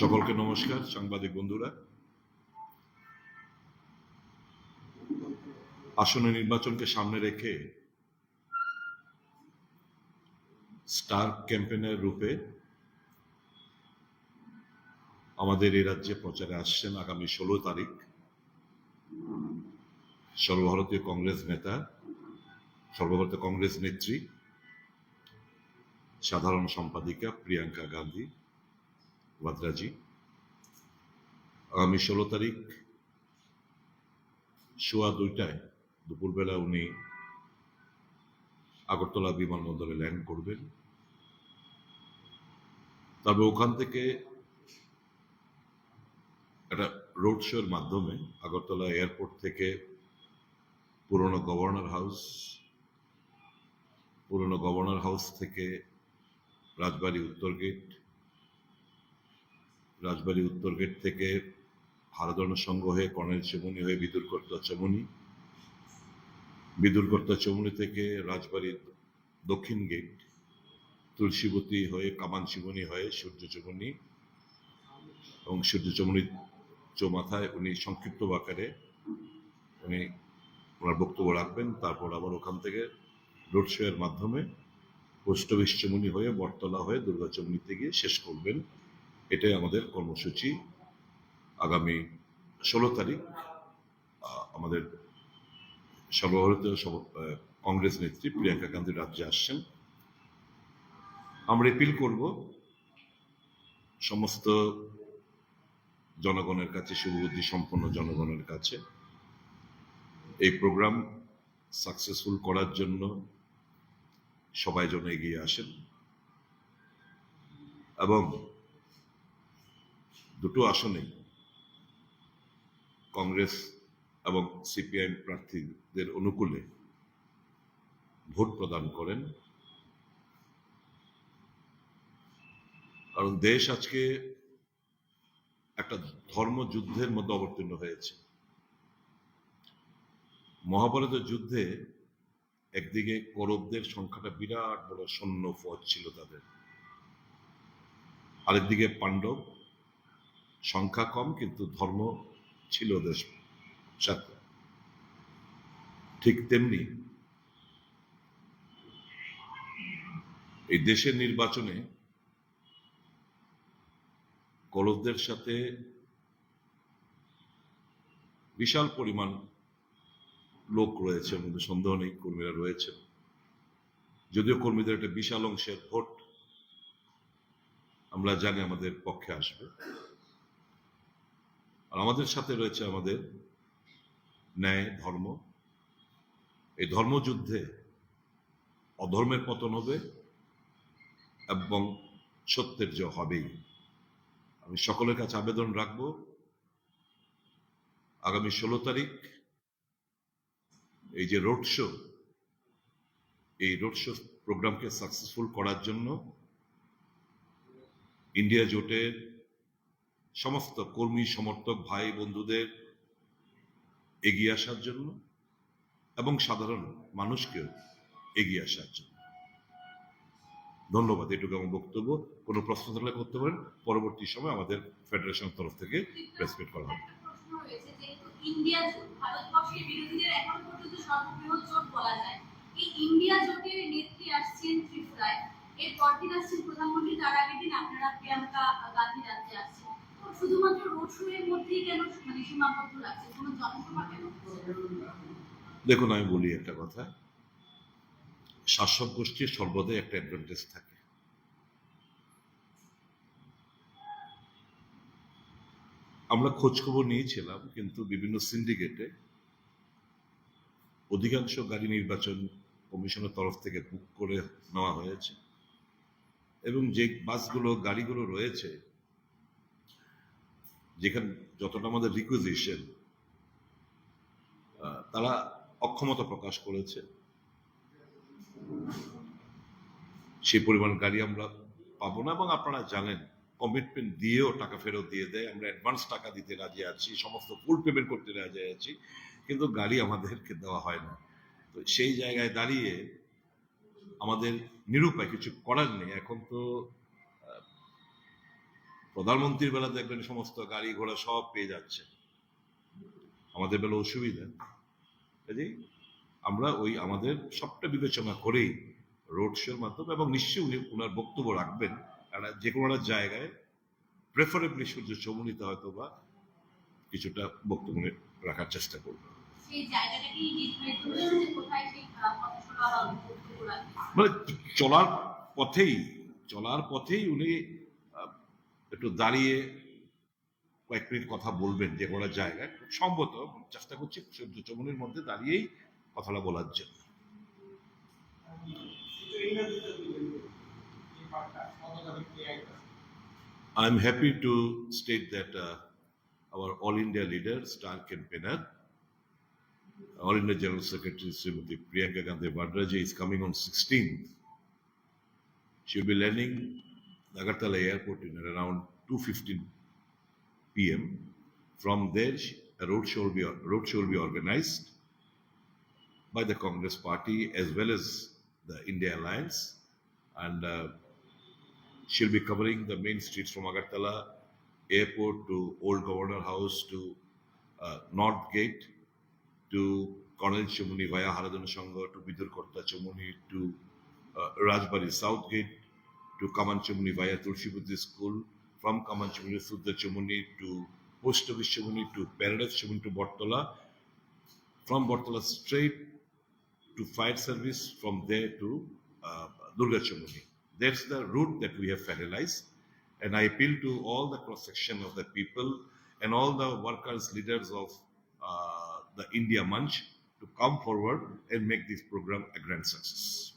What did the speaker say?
সকলকে নমস্কার, সাংবাদিক বন্ধুরা। আসন্ন নির্বাচনকে সামনে রেখে স্টার ক্যাম্পেনের রূপে আমাদের এই রাজ্যে প্রচারে আসছেন আগামী ষোলো তারিখ। সর্বভারতীয় কংগ্রেস নেতা, সর্বভারতীয় কংগ্রেস নেত্রী, সাধারণ সম্পাদিকা প্রিয়াঙ্কা গান্ধী। ভাদ্রাজি আগামী ষোলো তারিখ সোয়া দুইটায় দুপুরবেলা উনি আগরতলা বিমানবন্দরে ল্যান্ড করবেন। তবে ওখান থেকে একটা রোড শোর মাধ্যমে আগরতলা এয়ারপোর্ট থেকে পুরনো গভর্নর হাউস, পুরনো গভর্নর হাউস থেকে রাজবাড়ি উত্তর গেট রাজবাড়ী উত্তর গেট থেকে হারাদন সংঘ হয়ে কর্নেল চমুনি হয়ে বিদুরকর্তা চমুনি। বিদুরকর্তা চমুনি থেকে রাজবাড়ির দক্ষিণ গেট, তুলসীবতী হয়ে কামান শিবনী হয়ে সূর্য চমুনি এবং সূর্য চমুনির চৌমাথায় উনি সংক্ষিপ্ত আকারে উনি ওনার বক্তব্য রাখবেন। তারপর আবার ওখান থেকে রোড শো এর মাধ্যমে পোস্ট অফিস চমুনি হয়ে বটতলা হয়ে দুর্গা চমুনিতে গিয়ে শেষ করবেন। এটাই আমাদের কর্মসূচি। আগামী ষোলো তারিখ আমাদের সর্বভারতীয় কংগ্রেস নেত্রী প্রিয়াঙ্কা গান্ধী রাজ্যে আসছেন। আমরা এপিল করব, সমস্ত জনগণের কাছে, শুভবুদ্ধি সম্পন্ন জনগণের কাছে। এই প্রোগ্রাম সাকসেসফুল করার জন্য সবাই যেন এগিয়ে আসেন। এবং দুটো আসনেই কংগ্রেস এবং সিপিআইএম প্রার্থীদের অনুকূলে ভোট প্রদান করেন। কারণ দেশ আজকে একটা ধর্মযুদ্ধের মধ্যে অবতীর্ণ হয়েছে। মহাভারতের যুদ্ধে একদিকে কৌরবদের সংখ্যাটা বিরাট বড় সৈন্য ফৌজ ছিল তাদের। আরেকদিকে পাণ্ডব সংখ্যা কম, কিন্তু ধর্ম ছিল ওদের সাথে। ঠিক তেমনি এই দেশের নির্বাচনে কলবদের সাথে বিশাল পরিমাণ লোক রয়েছে মধ্যে সন্দেহ নেই, কর্মীরা রয়েছে। যদিও কর্মীদের একটা বিশাল অংশের ভোট আমরা জানি আমাদের পক্ষে আসবে। আর আমাদের সাথে রয়েছে আমাদের ন্যায়, ধর্ম। এই ধর্মযুদ্ধে অধর্মের পতন হবে এবং সত্যের জয় হবেই। আমি সকলের কাছে আবেদন রাখব, আগামী ষোলো তারিখ এই যে রোড শো, এই রোড শো প্রোগ্রামকে সাকসেসফুল করার জন্য ইন্ডিয়া জোটের সমস্ত কর্মী, সমর্থক, ভাই, বন্ধুদের এগিয়ে আসার জন্য এবং সাধারণ মানুষকেও এগিয়ে আসার জন্য। ধন্যবাদ, এটুকু আমার বক্তব্য। কোনো প্রশ্ন থাকলে করতে পারেন। পরবর্তী সময় আমাদের ফেডারেশনের তরফ থেকে রেসপেক্ট করা হবে। ইন্ডিয়া ভারতবর্ষের বিরোধীদের এখনও পর্যন্ত সর্ববৃহৎ জোট বলা যায়, এই ইন্ডিয়া জোটের নেত্রী আসছেন ত্রিপুরায় এর পরদিন আসছেন প্রধানমন্ত্রী তার আগের দিন আপনারা প্রিয়াঙ্কা গান্ধী রাজ্যে আসছেন তো শুধুমাত্র রোড শো এর মধ্যেই কেন মানে সীমাবদ্ধ রাখছে কোনো জনসভা কেন দেখুন, আমি বলি একটা কথা। শাসক গোষ্ঠীর সর্বদাই একটা অ্যাডভান্টেজ থাকে। আমরা খোঁজ খবর নিয়েছিলাম, কিন্তু বিভিন্ন সিন্ডিকেটে অধিকাংশ গাড়ি নির্বাচন কমিশনের তরফ থেকে বুক করে নেওয়া হয়েছে। এবং যে বাসগুলো, গাড়িগুলো রয়েছে যেখানে যতটা আমাদের রিকুইজিশন তারা অক্ষমতা প্রকাশ করেছে। সেই পরিমাণ গাড়ি আমরা পাবো না এবং আপনারা জানেন কমিটমেন্ট দিয়েও টাকা ফেরত দিয়ে দেয়। আমরা অ্যাডভান্স টাকা দিতে রাজি আছি, সমস্ত ফুল পেমেন্ট করতে রাজি আছি, কিন্তু গাড়ি আমাদেরকে দেওয়া হয় না। তো সেই জায়গায় দাঁড়িয়ে আমাদের নিরুপায় কিছু করার নেই। এখন তো প্রধানমন্ত্রীর বেলা দেখবেন সমস্ত গাড়ি ঘোড়া সব পেয়ে যাচ্ছে। আমাদের বেলা অসুবিধা। কাজেই আমরা ওই আমাদের সবটা বিবেচনা করেই রোড শোর মাধ্যমে এবং নিশ্চয়ই উনি ওনার বক্তব্য রাখবেন। একটা যে কোনো একটা জায়গায় প্রেফারেবলি সূর্য চমনিতে হয়তো বা কিছুটা বক্তব্য রাখার চেষ্টা করব। সেই জায়গাটা কি নির্ধারিত হয়েছে যে কোথায় সেই আহ, পথসভা বা বক্তব্য রাখবেন মানে চলার পথেই চলার পথেই উনি একটু দাঁড়িয়ে কয়েক মিনিট কথা বলবেন যে কোনো জায়গায় সম্ভবত চেষ্টা করছি সূর্য চমনির মধ্যে দাঁড়িয়েই কথাটা বলার জন্য I'm happy to state that uh, our All India leader, star campaigner, All India General Secretary Srimati Priyanka Gandhi Vadraji is coming on 16th. She'll be landing Agartala Airport in around 2:15 p.m. From there, a roadshow will be will be organized by the Congress Party as well as the India Alliance, and uh, She'll be covering the main streets from Agartala Airport to Old Governor House to uh, North Gate to Colonel Chamuni via Haradhan Shanga to Bidur Korta Chamuni to uh, Rajbari South Gate to Kaman Chamuni via Tulshipudi School from Kaman Chamuni Sudha Chamuni to Post Office Chamuni to Paradise Chamuni to Bortola from Bortola straight to fire service from there to uh, Durga Chamuni. That's the route that we have finalized. And I appeal to all the cross section of the people and all the workers, leaders of uh, the India Munch to come forward and make this program a grand success.